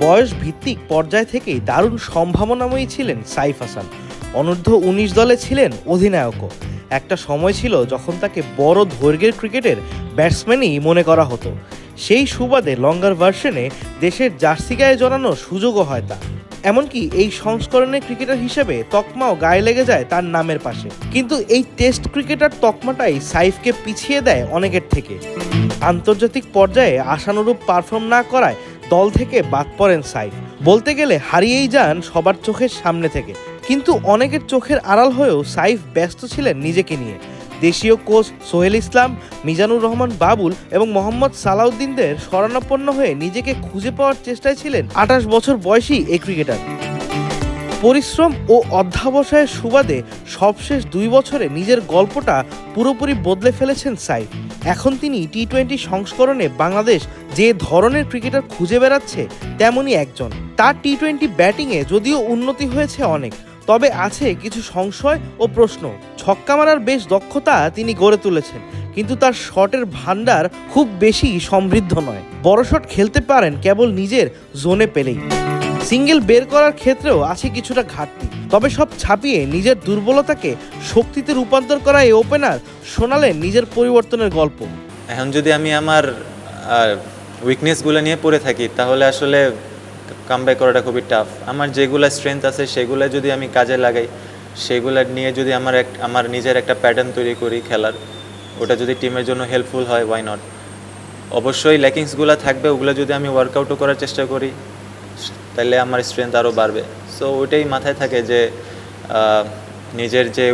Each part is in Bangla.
বয়স ভিত্তিক পর্যায় থেকেই দারুণ সম্ভাবনাময়ী ছিলেন সাইফ হাসান। অনূর্ধ্ব উনিশ দলে ছিলেন অধিনায়কও। একটা সময় ছিল যখন তাকে বড় দৈর্ঘ্যের ক্রিকেটের ব্যাটসম্যানই মনে করা হতো। সেই সুবাদে লঙ্গার ভার্সনে দেশের জার্সি গায়ে জড়ানোর সুযোগও হয় তা এমনকি এই সংস্করণের ক্রিকেটার হিসেবে তকমাও গায়ে লেগে যায় তার নামের পাশে। কিন্তু এই টেস্ট ক্রিকেটার তকমাটাই সাইফকে পিছিয়ে দেয় অনেকের থেকে। আন্তর্জাতিক পর্যায়ে আশানুরূপ পারফর্ম না করায় দল থেকে বাদ পড়েন সাইফ। বলতে গেলে হারিয়েই যান সবার চোখের সামনে থেকে। কিন্তু অনেকের চোখের আড়াল হয়েও সাইফ ব্যস্ত ছিলেন নিজেকে নিয়ে। দেশীয় কোচ সোহেল ইসলাম, মিজানুর রহমান বাবুল এবং মোহাম্মদ সালাউদ্দিনদের শরণাপন্ন হয়ে নিজেকে খুঁজে পাওয়ার চেষ্টায় ছিলেন আঠাশ বছর বয়সী এই ক্রিকেটার। পরিশ্রম ও অধ্যাবসায়ের সুবাদে সবশেষ দুই বছরে নিজের গল্পটা পুরোপুরি বদলে ফেলেছেন সাইফ। এখন তিনি টি টোয়েন্টি সংস্করণে বাংলাদেশ যে ধরনের ক্রিকেটার খুঁজে বেড়াচ্ছে তেমনই একজন। তার টি টোয়েন্টি ব্যাটিংয়ে যদিও উন্নতি হয়েছে অনেক, তবে আছে কিছু সংশয় ও প্রশ্ন। ছক্কা মারার বেশ দক্ষতা তিনি গড়ে তুলেছেন, কিন্তু তার শটের ভান্ডার খুব বেশি সমৃদ্ধ নয়। বড় শট খেলতে পারেন কেবল নিজের জোনে পেলেই। সিঙ্গেল বের করার ক্ষেত্রেও আছে কিছুটা ঘাটতি। তবে সব ছাপিয়ে নিজের দুর্বলতাকে শক্তিতে রূপান্তর করা এই ওপেনার শোনালেন নিজের পরিবর্তনের গল্প। এখন যদি আমি আমার উইকনেসগুলো নিয়ে পড়ে থাকি, তাহলে আসলে কামব্যাক করাটা খুবই টাফ আমার যেগুলো স্ট্রেংথ আছে, সেগুলো যদি আমি কাজে লাগাই, সেগুলো নিয়ে যদি আমার এক, আমার নিজের একটা প্যাটার্ন তৈরি করি খেলার, ওটা যদি টিমের জন্য হেল্পফুল হয় ওয়াই নট অবশ্যই ল্যাকিংসগুলো থাকবে, ওগুলো যদি আমি ওয়ার্কআউটও করার চেষ্টা করি তাহলে আমার স্ট্রেংথ আরও বাড়বে। সো ওইটাই মাথায় থাকে যে নিজের যে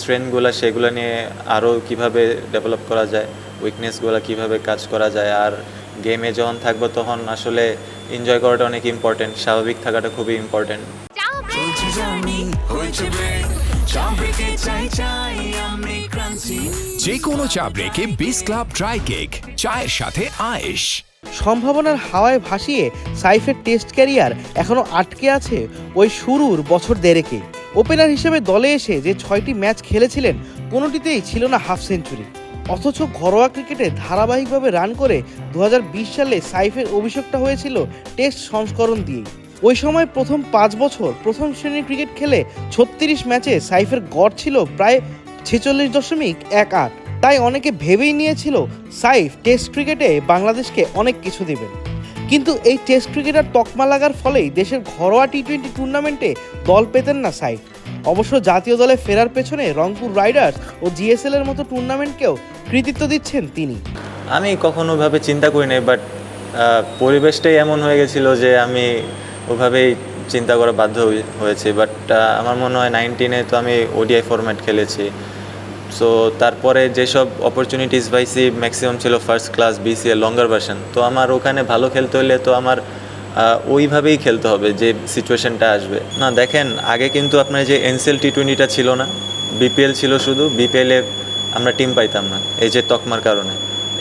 স্ট্রেংথগুলো সেগুলো নিয়ে আরও কীভাবে ডেভেলপ করা যায় উইকনেসগুলো কীভাবে কাজ করা যায় আর গেমে যখন থাকব তখন আসলে এনজয় করাটা অনেক ইম্পর্টেন্ট স্বাভাবিক থাকাটা খুবই ইম্পর্টেন্ট যে কোনো চা ব্রেকে বিস ক্লাব ড্রাই কেক চায়ের সাথে আয়েশ। সম্ভাবনার হাওয়ায় ভাসিয়ে সাইফের টেস্ট ক্যারিয়ার এখনও আটকে আছে ওই শুরুর বছর দেড়েকে। ওপেনার হিসেবে দলে এসে যে ছয়টি ম্যাচ খেলেছিলেন, কোনোটিতেই ছিল না হাফ সেঞ্চুরি। অথচ ঘরোয়া ক্রিকেটে ধারাবাহিকভাবে রান করে দু হাজার বিশ সালে সাইফের অভিষেকটা হয়েছিল টেস্ট সংস্করণ দিয়ে ওই সময় প্রথম পাঁচ বছর প্রথম শ্রেণির ক্রিকেট খেলে ছত্রিশ ম্যাচে সাইফের গড় ছিল প্রায় ছেচল্লিশ দশমিক এক আট। তাই অনেকে ভেবেই নিয়েছিল সাইফ টেস্ট ক্রিকেটে বাংলাদেশকে অনেক কিছু দেবেন। কিন্তু এই টেস্ট ক্রিকেটার তকমা লাগার ফলেই দেশের ঘরোয়া টি টোয়েন্টি টুর্নামেন্টে দল পেতেন না সাইফ। অবশ্য জাতীয় দলে ফেরার পেছনে রংপুর রাইডার্স ও জিএসএল এর মতো টুর্নামেন্টকেও কৃতিত্ব দিচ্ছেন তিনি। আমি কখনো ওইভাবে চিন্তা করি নাই বাট পরিবেশটাই এমন হয়ে গেছিল যে আমি ওভাবেই চিন্তা করা বাধ্য হয়েছি। বাট আমার মনে হয় নাইনটিনে তো আমি ওডিআই ফরম্যাট খেলেছি। সো তারপরে যেসব অপরচুনিটিস পাইছি ম্যাক্সিমাম ছিল first class BCA longer version তো আমার ওখানে ভালো খেলতে হলে তো আমার ওইভাবেই খেলতে হবে যে সিচুয়েশনটা আসবে। না, দেখেন, আগে কিন্তু আপনার যে এনসিএল টি টোয়েন্টিটা ছিল না বিপিএল ছিল শুধু বিপিএলে আমরা টিম পাইতাম না, এই যে তকমার কারণে।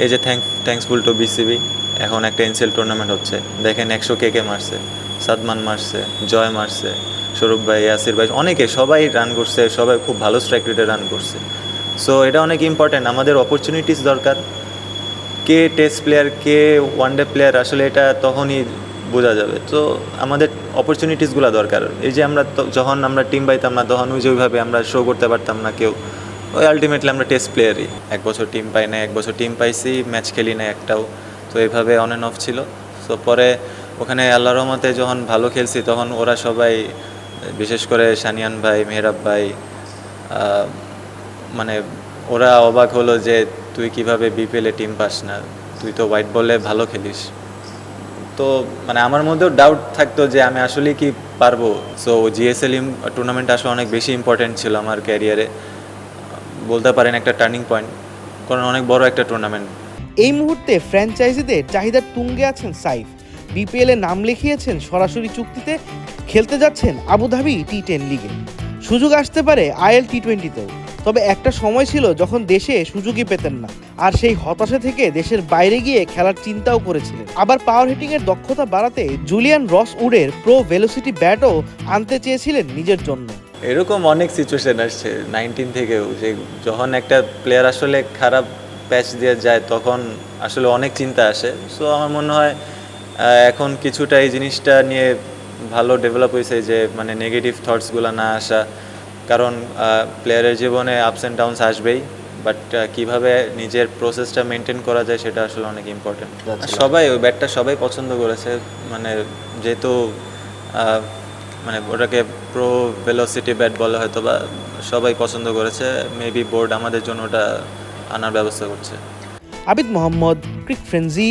এই যে থ্যাংক থ্যাঙ্কসফুল টু বিসিবি এখন একটা এনসিএল টুর্নামেন্ট হচ্ছে। দেখেন একশো কে কে মারছে, সাদমান মারছে, জয় মারছে, সৌরভ ভাই, ইয়াসির ভাই, অনেকে সবাই রান করছে, সবাই খুব ভালো স্ট্রাইক রেটে রান করছে। সো এটা অনেক ইম্পর্ট্যান্ট আমাদের অপরচুনিটিস দরকার। কে টেস্ট প্লেয়ার কে ওয়ান ডে প্লেয়ার আসলে এটা তখনই বোঝা যাবে। তো আমাদের অপরচুনিটিসগুলো দরকার। এই যে আমরা যখন আমরা টিম পাইতাম না, তখন ওই যে ওইভাবে আমরা শো করতে পারতাম না কেউ। ওই আলটিমেটলি আমরা টেস্ট প্লেয়ারই এক বছর টিম পাই না এক বছর টিম পাইছি ম্যাচ খেলি না একটাও। তো এইভাবে অন অ্যান্ড অফ ছিল। তো পরে ওখানে আল্লাহ রহমতে যখন ভালো খেলছি, তখন ওরা সবাই, বিশেষ করে সানিয়ান ভাই, মেহরাব ভাই মানে ওরা অবাক হলো যে তুই কীভাবে বিপিএলে টিম পাস না? তুই তো হোয়াইট বলে ভালো খেলিস। তো মানে আমার মধ্যেও ডাউট থাকতো যে আমি আসলে কি পারব। সো জিএসএল টুর্নামেন্ট আসলে অনেক বেশি ইম্পর্টেন্ট ছিল আমার ক্যারিয়ারে বলতে পারেন একটা টার্নিং পয়েন্ট কারণ অনেক বড় একটা টুর্নামেন্ট এই মুহূর্তে ফ্র্যাঞ্চাইজিদের চাহিদার তুঙ্গে আছেন সাইফ। বিপিএল নাম লিখিয়েছেন সরাসরি চুক্তিতে, খেলতে যাচ্ছেন আবুধাবি টি টেন লিগে সুযোগ আসতে পারে আইএল টি টোয়েন্টিতেও তবে একটা সময় ছিল যখন দেশে সুযোগই পেতেন না, আর সেই হতাশা থেকে দেশের বাইরে গিয়ে খেলার চিন্তাও করেছিলেন। আবার পাওয়ার হিটিং এর দক্ষতা বাড়াতে জুলিয়ান রস উডের প্রো ভেলোসিটি ব্যাটও আনতে চেয়েছিলেন নিজের জন্য। এরকম অনেক সিচুয়েশন আসছে নাইনটিন থেকেও। যে যখন একটা প্লেয়ার আসলে খারাপ প্যাচ দিয়ে যায়, তখন আসলে অনেক চিন্তা আসে। সো আমার মনে হয় এখন কিছুটা এই জিনিসটা নিয়ে ভালো ডেভেলপ হয়েছে যে মানে নেগেটিভ থটসগুলো না আসা কারণ প্লেয়ারের জীবনে আপস অ্যান্ড ডাউনস আসবেই বাট কীভাবে নিজের প্রসেসটা মেনটেন করা যায় সেটা আসলে অনেক ইম্পর্টেন্ট সবাই ওই ব্যাটটা সবাই পছন্দ করেছে মানে যেহেতু মানে ওটাকে প্রো ভেলোসিটি ব্যাট বলা হয়তো বা সবাই পছন্দ করেছে মেবি বোর্ড আমাদের জন্য ওটা আনার ব্যবস্থা করছে। আবিদ মোহাম্মদ ক্রিক ফ্রেন্জি